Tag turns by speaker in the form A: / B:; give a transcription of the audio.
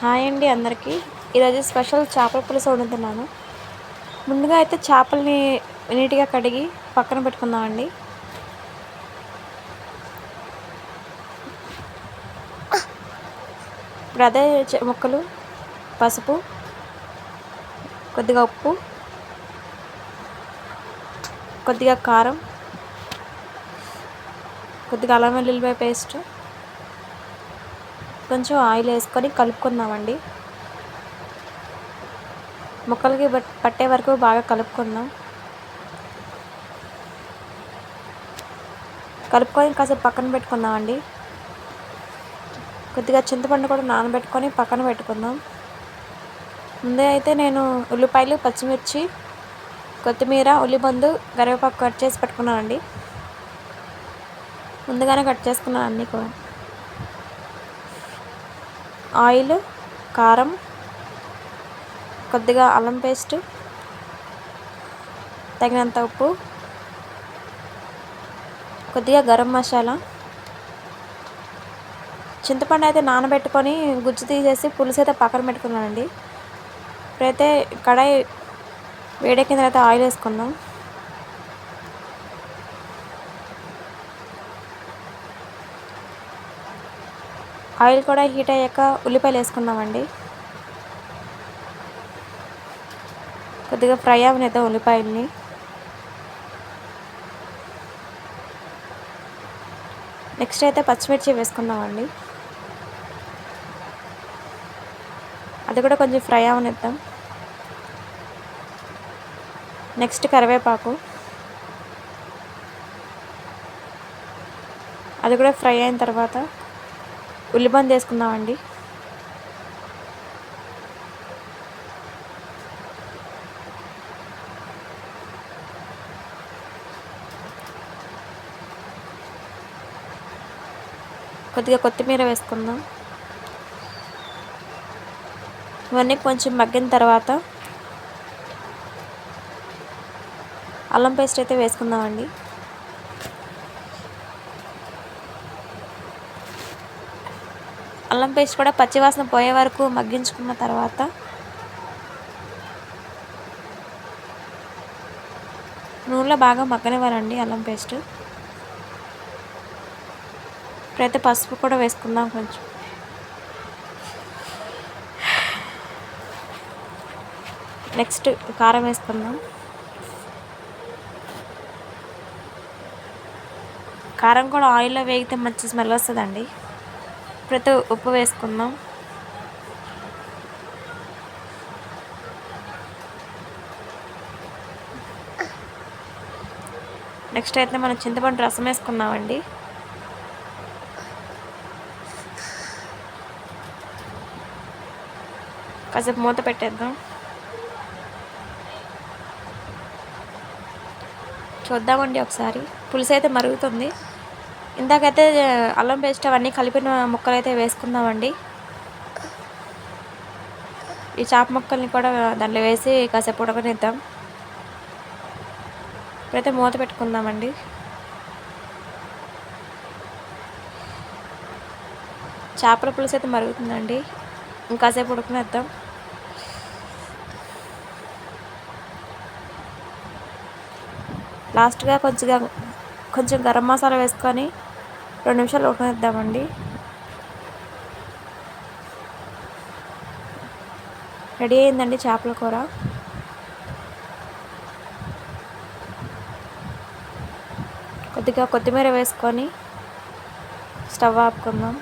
A: Hi అండి అందరికీ. ఈరోజు స్పెషల్ చేపల పులుసు వండుతున్నాను ముందుగా అయితే చేపల్ని నీట్గా కడిగి పక్కన పెట్టుకుందామండి. ఇప్పుడు అదే ముక్కలు పసుపు కొద్దిగా ఉప్పు కొద్దిగా కారం కొద్దిగా అల్లం వెల్లుల్లిపాయ పేస్ట్ కొంచెం ఆయిల్ వేసుకొని కలుపుకుందామండి. ముక్కలకి బట్- పట్టే వరకు బాగా కలుపుకుందాం. కలుపుకొని కాసేపు పక్కన పెట్టుకుందామండి. కొద్దిగా చింతపండు కూడా నానబెట్టుకొని పక్కన పెట్టుకుందాం. ముందే అయితే నేను ఉల్లిపాయలు పచ్చిమిర్చి కొత్తిమీర ఉల్లిబందు కరివేపాకు కట్ చేసి పెట్టుకున్నానండి. ముందుగానే కట్ చేసుకున్నాను అన్నీ కూడా. ఆయిల్ కారం కొద్దిగా అల్లం పేస్ట్ తగినంత ఉప్పు కొద్దిగా గరం మసాలా. చింతపండు అయితే నానబెట్టుకొని గుజ్జు తీసేసి పులుసు అయితే పక్కన పెట్టుకున్నానండి. ఇప్పుడైతే కడాయి వేడెక్కిన తర్వాత ఆయిల్ వేసుకుందాం. ఆయిల్ కూడా హీట్ అయ్యాక ఉల్లిపాయలు వేసుకుందామండి. కొద్దిగా ఫ్రై అవనిద్దాం ఉల్లిపాయల్ని. నెక్స్ట్ అయితే పచ్చిమిర్చి వేసుకుందామండి. అది కూడా కొంచెం ఫ్రై అవనిద్దాం. నెక్స్ట్ కరివేపాకు. అది కూడా ఫ్రై అయిన తర్వాత ఉల్లిబంద్ వేసుకుందామండి కొద్దిగా కొత్తిమీర వేసుకుందాం. ఇవన్నీ కొంచెం మగ్గిన తర్వాత అల్లం పేస్ట్ అయితే వేసుకుందామండి. అల్లం పేస్ట్ కూడా పచ్చివాసన పోయే వరకు మగ్గించుకున్న తర్వాత నూనెలో బాగా మగ్గనివ్వాలండి అల్లం పేస్ట్. ఇప్పుడైతే పసుపు కూడా వేసుకుందాం కొంచెం. నెక్స్ట్ కారం వేసుకుందాం. కారం కూడా ఆయిల్లో వేగితే మంచి స్మెల్ వస్తుందండి. ఇప్పుడైతే ఉప్పు వేసుకుందాం. నెక్స్ట్ అయితే మనం చింతపండు రసం వేసుకుందామండి. కాసేపు మూత పెట్టేద్దాం. చూద్దామండి ఒకసారి. పులుసు అయితే మరుగుతుంది. ఇందాకైతే అల్లం పేస్ట్ అవన్నీ కలిపిన ముక్కలు అయితే వేసుకుందామండి. ఈ చేప ముక్కల్ని కూడా దాంట్లో వేసి కాసేపు ఉడకనిద్దాం. ఇప్పుడైతే మూత పెట్టుకుందామండి. చేపల పులుసు అయితే మరుగుతుందండి. ఇంకాసేపు ఉడకనిద్దాం. లాస్ట్గా కొంచెం కొంచెం గరం మసాలా వేసుకొని రెండు నిమిషాలు ఉడకనిద్దామండి రెడీ అయిందండి చేపల కూర. కొద్దిగా కొత్తిమీర వేసుకొని స్టవ్ ఆపుకుందాం.